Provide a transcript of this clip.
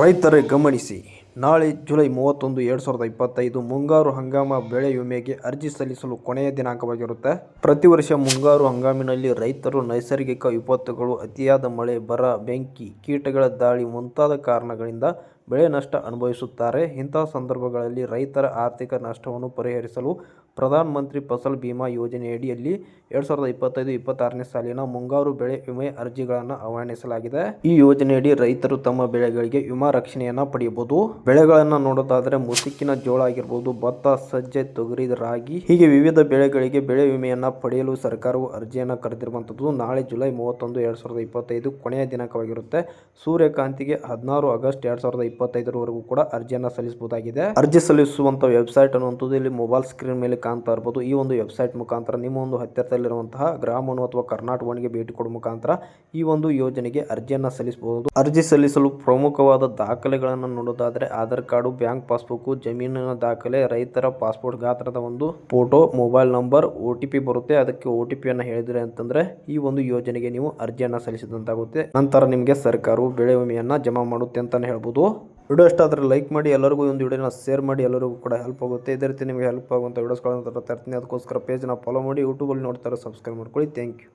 ರೈತರೇ ಗಮನಿಸಿ, ನಾಳೆ ಜುಲೈ ಮೂವತ್ತೊಂದು, ಎರಡು ಸಾವಿರದ ಇಪ್ಪತ್ತೈದು ಮುಂಗಾರು ಹಂಗಾಮ ಬೆಳೆ ವಿಮೆಗೆ ಅರ್ಜಿ ಸಲ್ಲಿಸಲು ಕೊನೆಯ ದಿನಾಂಕವಾಗಿರುತ್ತೆ. ಪ್ರತಿ ವರ್ಷ ಮುಂಗಾರು ಹಂಗಾಮಿನಲ್ಲಿ ರೈತರು ನೈಸರ್ಗಿಕ ವಿಪತ್ತುಗಳು, ಅತಿಯಾದ ಮಳೆ, ಬರ, ಬೆಂಕಿ, ಕೀಟಗಳ ದಾಳಿ ಮುಂತಾದ ಕಾರಣಗಳಿಂದ ಬೆಳೆ ನಷ್ಟ ಅನುಭವಿಸುತ್ತಾರೆ. ಇಂತಹ ಸಂದರ್ಭಗಳಲ್ಲಿ ರೈತರ ಆರ್ಥಿಕ ನಷ್ಟವನ್ನು ಪರಿಹರಿಸಲು ಪ್ರಧಾನ ಮಂತ್ರಿ ಫಸಲ್ ಬಿಮಾ ಯೋಜನೆಯಡಿಯಲ್ಲಿ ಎರಡ್ ಸಾವಿರದ ಇಪ್ಪತ್ತೈದು, ಇಪ್ಪತ್ತಾರನೇ ಸಾಲಿನ ಮುಂಗಾರು ಬೆಳೆ ವಿಮೆ ಅರ್ಜಿಗಳನ್ನು ಆಹ್ವಾನಿಸಲಾಗಿದೆ. ಈ ಯೋಜನೆಯಡಿ ರೈತರು ತಮ್ಮ ಬೆಳೆಗಳಿಗೆ ವಿಮಾ ರಕ್ಷಣೆಯನ್ನ ಪಡೆಯಬಹುದು. ಬೆಳೆಗಳನ್ನು ನೋಡೋದಾದ್ರೆ ಮುಸುಕಿನ ಜೋಳ ಆಗಿರ್ಬೋದು, ಭತ್ತ, ಸಜ್ಜೆ, ತೊಗರಿ, ರಾಗಿ. ಹೀಗೆ ವಿವಿಧ ಬೆಳೆಗಳಿಗೆ ಬೆಳೆ ವಿಮೆಯನ್ನ ಪಡೆಯಲು ಸರ್ಕಾರವು ಅರ್ಜಿಯನ್ನು ಕರೆದಿರುವಂತದ್ದು ನಾಳೆ ಜುಲೈ ಮೂವತ್ತೊಂದು, ಎರಡ್ ಸಾವಿರದ ಇಪ್ಪತ್ತೈದು ಕೊನೆಯ ದಿನಾಂಕವಾಗಿರುತ್ತೆ. ಸೂರ್ಯಕಾಂತಿಗೆ ಹದಿನಾರು ಆಗಸ್ಟ್ ಎರಡ್ ಸಾವಿರದ ಇಪ್ಪತ್ತೈದರವರೆಗೂ ಕೂಡ ಅರ್ಜಿಯನ್ನ ಸಲ್ಲಿಸಬಹುದಾಗಿದೆ. ಅರ್ಜಿ ಸಲ್ಲಿಸುವಂತ ವೆಬ್ಸೈಟ್ ಅನ್ನುವಂಥದ್ದು ಇಲ್ಲಿ ಮೊಬೈಲ್ ಸ್ಕ್ರೀನ್ ಮೇಲೆ ಕಾಣ್ತಾ ಇರ್ಬೋದು, ಈ ಒಂದು ವೆಬ್ಸೈಟ್ ಮುಖಾಂತರ ನಿಮ್ಮ ಒಂದು ಹತ್ತಿರದಲ್ಲಿರುವಂತಹ ಗ್ರಾಮವನ್ನು ಅಥವಾ ಕರ್ನಾಟಕವನಿಗೆ ಭೇಟಿ ಕೊಡುವ ಮುಖಾಂತರ ಈ ಒಂದು ಯೋಜನೆಗೆ ಅರ್ಜಿಯನ್ನು ಸಲ್ಲಿಸಬಹುದು. ಅರ್ಜಿ ಸಲ್ಲಿಸಲು ಪ್ರಮುಖವಾದ ದಾಖಲೆಗಳನ್ನು ನೋಡೋದಾದರೆ ಆಧಾರ್ ಕಾರ್ಡು, ಬ್ಯಾಂಕ್ ಪಾಸ್ಬುಕ್ ಜಮೀನಿನ ದಾಖಲೆ, ರೈತರ ಪಾಸ್ಪೋರ್ಟ್ ಗಾತ್ರದ ಒಂದು ಫೋಟೋ, ಮೊಬೈಲ್ ನಂಬರ್ ಒ ಬರುತ್ತೆ. ಅದಕ್ಕೆ ಒ ಟಿ ಹೇಳಿದ್ರೆ ಅಂತಂದ್ರೆ ಈ ಒಂದು ಯೋಜನೆಗೆ ನೀವು ಅರ್ಜಿಯನ್ನು ಸಲ್ಲಿಸಿದಂತಾಗುತ್ತೆ. ನಂತರ ನಿಮಗೆ ಸರ್ಕಾರವು ಬೆಳೆ ವಿಮೆಯನ್ನು ಜಮಾ ಮಾಡುತ್ತೆ ಅಂತಲೇ ಹೇಳ್ಬೋದು. ವಿಡಿಯೋ ಇಷ್ಟ ಆದರೆ ಲೈಕ್ ಮಾಡಿ, ಎಲ್ಲರಿಗೂ ಒಂದು ವಿಡಿಯೋನ ಶೇರ್ ಮಾಡಿ, ಎಲ್ಲರಿಗೂ ಕೂಡ ಹೆಲ್ಪ್ ಆಗುತ್ತೆ. ಇದೇ ರೀತಿ ನಿಮಗೆ ಹೆಲ್ಪ್ ಆಗುವಂಥ ವಿಡಿಯೋಸ್ಗಳನ್ನು ತರ್ತಾ ಇರ್ತೀನಿ ಅದಕ್ಕೋಸ್ಕರ ಪೇಜ್ನ ಫಾಲೋ ಮಾಡಿ ಯೂಟ್ಯೂಬಲ್ಲಿ ನೋಡ್ತಾರೆ ಸಬ್ಸ್ಕ್ರೈಬ್ ಮಾಡ್ಕೊಳ್ಳಿ. Thank you